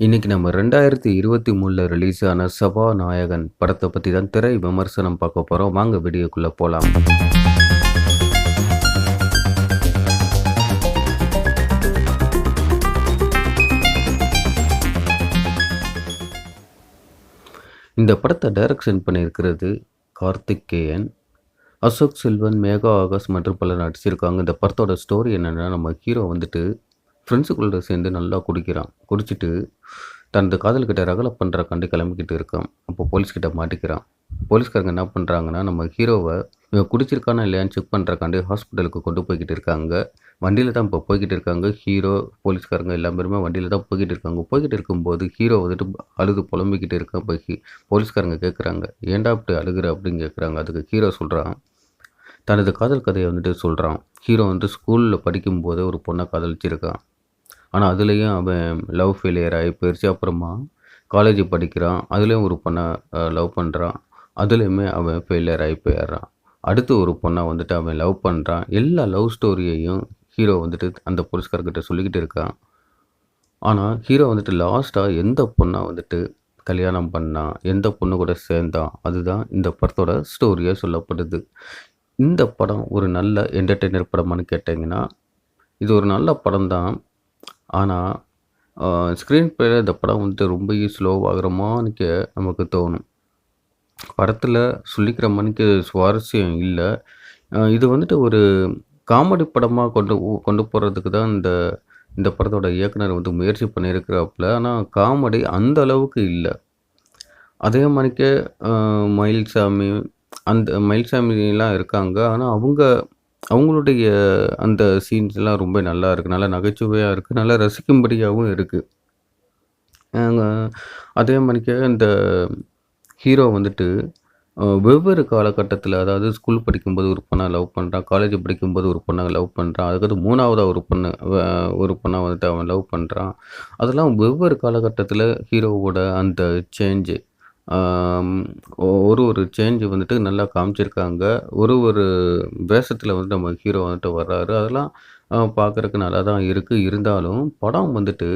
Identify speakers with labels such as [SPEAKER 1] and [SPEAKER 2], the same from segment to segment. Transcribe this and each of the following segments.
[SPEAKER 1] இன்னைக்கு நம்ம ரெண்டாயிரத்தி இருபத்தி மூணில் ரிலீஸ் ஆன சபாநாயகன் படத்தை பற்றி தான் திரை விமர்சனம் பார்க்க போகிறோம் வாங்க வீடியோக்குள்ளே போகலாம் இந்த படத்தை டைரக்ஷன் பண்ணியிருக்கிறது கார்த்திகேயன் அசோக் செல்வன் மேகா ஆகாஷ் மற்றும் பலர் நடிச்சிருக்காங்க. இந்த படத்தோட ஸ்டோரி என்னென்னா நம்ம ஹீரோ வந்துட்டு ஃப்ரெண்ட்ஸுக்குள்ளே சேர்ந்து நல்லா குடிக்கிறான். குடிச்சிட்டு தனது காதல்கிட்ட ரகலை பண்ணுறக்காண்டி கிளம்பிக்கிட்டு இருக்கான். அப்போ போலீஸ்கிட்ட மாட்டிக்கிறான். போலீஸ்காரங்க என்ன பண்ணுறாங்கன்னா நம்ம ஹீரோவை இவன் குடிச்சிருக்கானா இல்லையான்னு செக் பண்ணுறக்காண்டி ஹாஸ்பிட்டலுக்கு கொண்டு போய்கிட்டு இருக்காங்க. வண்டியில் தான் இப்போ போய்கிட்டு இருக்காங்க. ஹீரோ போலீஸ்காரங்க எல்லா பேருமே வண்டியில் தான் போய்கிட்டு இருக்காங்க. போய்கிட்டு இருக்கும்போது ஹீரோ வந்துட்டு அழுது புலம்பிக்கிட்டு இருக்கான் இப்போ ஹீ போலீஸ்காரங்க கேட்குறாங்க ஏன்டா அப்படி அழுகிற அப்படின்னு கேட்குறாங்க அதுக்கு ஹீரோ சொல்கிறான் தனது காதல் கதையை வந்துட்டு சொல்கிறான் ஹீரோ வந்து ஸ்கூலில் படிக்கும்போதே ஒரு பொண்ணை காதலிச்சிருக்கான். ஆனால் அதுலேயும் அவன் லவ் ஃபெயிலியர் ஆகி போயிடுச்சு அப்புறமா காலேஜ் படிக்கிறான். அதுலேயும் ஒரு பொண்ணை லவ் பண்ணுறான் அதுலேயுமே அவன் ஃபெயிலியர் ஆகி போயிடுறான். அடுத்து ஒரு பொண்ணை வந்துட்டு அவன் லவ் பண்ணுறான் எல்லா லவ் ஸ்டோரியையும் ஹீரோ வந்துட்டு அந்த போலீஸ்கார்கிட்ட சொல்லிக்கிட்டு இருக்கான். ஆனால் ஹீரோ வந்துட்டு லாஸ்ட்டாக எந்த பொண்ணை வந்துட்டு கல்யாணம் பண்ணான்? எந்த பொண்ணு கூட சேர்ந்தான்? அதுதான் இந்த படத்தோட ஸ்டோரியாக சொல்லப்படுது. இந்த படம் ஒரு நல்ல என்டர்டெய்னர் படமான்னு கேட்டிங்கன்னா இது ஒரு நல்ல படம் தான் ஆனால் ஸ்க்ரீன் பிளேயில் இந்த படம் வந்துட்டு ரொம்ப ஸ்லோவாகிற மாதிரிக்க நமக்கு தோணும். படத்தில் சொல்லிக்கிற மணிக்கு சுவாரஸ்யம் இல்லை. இது வந்துட்டு ஒரு காமெடி படமாக கொண்டு கொண்டு போகிறதுக்கு தான் இந்த இந்த படத்தோட இயக்குனர் வந்து முயற்சி பண்ணியிருக்கிறாப்புல ஆனால் காமெடி அந்த அளவுக்கு இல்லை. அதே மாதிரிக்கே மயில்சாமி அந்த மயில்சாமிலாம் இருக்காங்க. ஆனால் அவங்க அவங்களுடைய அந்த சீன்ஸ்லாம் ரொம்ப நல்லா இருக்குது நல்லா நகைச்சுவையாக இருக்குது நல்லா ரசிக்கும்படியாகவும் இருக்குது அதே மாதிரிக்கே இந்த ஹீரோ வந்துட்டு வெவ்வேறு காலகட்டத்தில் அதாவது ஸ்கூல் படிக்கும்போது ஒரு பொண்ணை லவ் பண்ணுறான் காலேஜ் படிக்கும்போது ஒரு பொண்ணை லவ் பண்ணுறான் அதுக்கடுத்து மூணாவதாக ஒரு பொண்ணு ஒரு பொண்ணை வந்துட்டு அவன் லவ் பண்ணுறான் அதெல்லாம் வெவ்வேறு காலகட்டத்தில் ஹீரோவோட அந்த சேஞ்சு ஒரு ஒரு சேஞ்சு வந்துட்டு நல்லா காமிச்சிருக்காங்க. ஒரு ஒரு வேஷத்தில் வந்து நம்ம ஹீரோ வந்துட்டு வர்றாரு. அதெல்லாம் பார்க்குறக்கு நல்லா தான் இருக்குது இருந்தாலும் படம் வந்துட்டு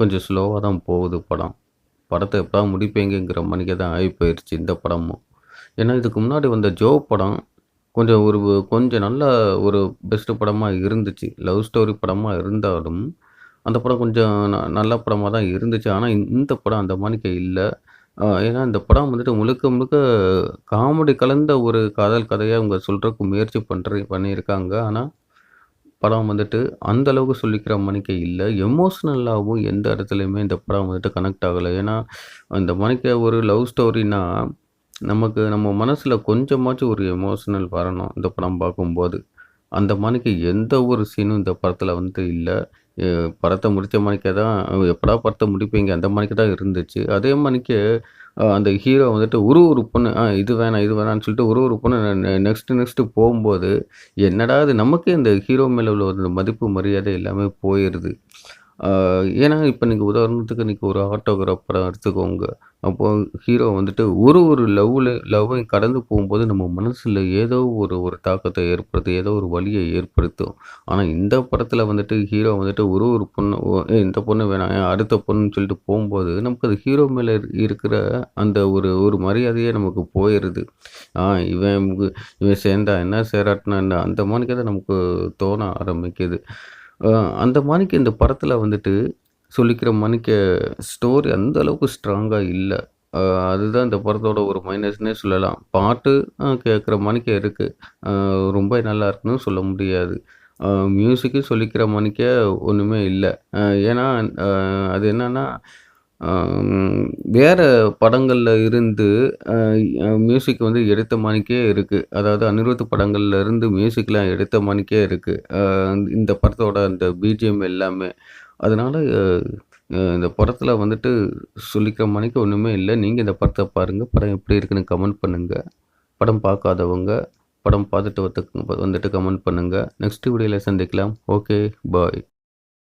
[SPEAKER 1] கொஞ்சம் ஸ்லோவாக தான் போகுது படம். படத்தை எப்போ முடிப்பீங்கிற மணிக்கே தான் ஆகி போயிடுச்சு இந்த படமும். ஏன்னா இதுக்கு முன்னாடி வந்த ஜோ படம் கொஞ்சம் ஒரு கொஞ்சம் நல்ல ஒரு பெஸ்ட்டு படமாக இருந்துச்சு. லவ் ஸ்டோரி படமாக இருந்தாலும் அந்த படம் கொஞ்சம் நல்ல படமாக தான் இருந்துச்சு. ஆனால் இந்த படம் அந்த மாணிக்க இல்லை. ஏன்னா இந்த படம் வந்துட்டு முழுக்க முழுக்க காமெடி கலந்த ஒரு காதல் கதையை அவங்க சொல்கிறதுக்கு முயற்சி பண்ணுற பண்ணியிருக்காங்க. ஆனால் படம் வந்துட்டு அந்த அளவுக்கு சொல்லிக்கிற மணிக்கை இல்லை. எமோஷ்னலாகவும் எந்த இடத்துலையுமே இந்த படம் வந்துட்டு கனெக்ட் ஆகலை. ஏன்னா இந்த மணிக்கை ஒரு லவ் ஸ்டோரினா நமக்கு நம்ம மனசில் கொஞ்சமாச்சும் ஒரு எமோஷ்னல் வரணும் இந்த படம் பார்க்கும்போது. அந்த மணிக்கு எந்த ஒரு சீனும் இந்த படத்தில் வந்து இல்லை. படத்தை முடித்த மணிக்கே தான் எப்படா படத்தை முடிப்பீங்க? அந்த மணிக்கு தான் இருந்துச்சு. அதே மணிக்கு அந்த ஹீரோ வந்துட்டு ஒரு ஒரு பொண்ணு ஆ இது வேணாம் இது வேணாம்னு சொல்லிட்டு ஒரு ஒரு பொண்ணு நெக்ஸ்ட்டு நெக்ஸ்ட்டு போகும்போது என்னடா அது நமக்கே இந்த ஹீரோ மேலே உள்ள ஒரு மதிப்பு மரியாதை எல்லாமே போயிடுது ஏன்னா இப்போ நீங்கள் உதாரணத்துக்கு நீங்கள் ஒரு ஆட்டோகிராஃபராக எடுத்துக்கோங்க. அப்போ ஹீரோ வந்துட்டு ஒரு ஒரு லவ்வில் லவ்வை கடந்து போகும்போது நம்ம மனசில் ஏதோ ஒரு ஒரு தாக்கத்தை ஏற்படுத்தும் ஏதோ ஒரு வழியை ஏற்படுத்தும். ஆனால் இந்த படத்தில் வந்துட்டு ஹீரோ வந்துட்டு ஒரு ஒரு பொண்ணு இந்த பொண்ணு வேணாம் அடுத்த பொண்ணுன்னு சொல்லிட்டு போகும்போது நமக்கு அது ஹீரோ மேலே இருக்கிற அந்த ஒரு ஒரு மரியாதையே நமக்கு போயிடுது ஆ இவன் இவன் சேர்ந்தா என்ன சேராட்டினா என்ன அந்த மாதிரி தான் நமக்கு தோண ஆரம்பிக்குது. அந்த மாணிக்க இந்த படத்தில் வந்துட்டு சொல்லிக்கிற மாணிக்க ஸ்டோரி அந்த அளவுக்கு ஸ்ட்ராங்காக இல்லை. அதுதான் இந்த படத்தோட ஒரு மைனஸ்னே சொல்லலாம். பாட்டு கேட்குற மாணிக்க இருக்குது ரொம்ப நல்லா இருக்குன்னு சொல்ல முடியாது. மியூசிக்கும் சொல்லிக்கிற மாணிக்க ஒன்றுமே இல்லை. ஏன்னா அது என்னென்னா வேறு படங்களில் இருந்து மியூசிக் வந்து எடுத்த மாணிக்கே இருக்குது அதாவது அனிருத் படங்கள்ல இருந்து மியூசிக்லாம் எடுத்த மாணிக்கே இருக்குது இந்த படத்தோட அந்த பிஜிஎம் எல்லாமே. அதனால் இந்த படத்தில் வந்துட்டு சொல்லிக்கிற மாணிக்க ஒன்றுமே இல்லை. நீங்கள் இந்த படத்தை பாருங்கள் படம் எப்படி இருக்குன்னு கமெண்ட் பண்ணுங்கள் படம் பார்க்காதவங்க படம் பார்த்துட்டு வந்துட்டு வந்துட்டு கமெண்ட் பண்ணுங்கள் நெக்ஸ்ட் வீடியோவில் சந்திக்கலாம். Okay bye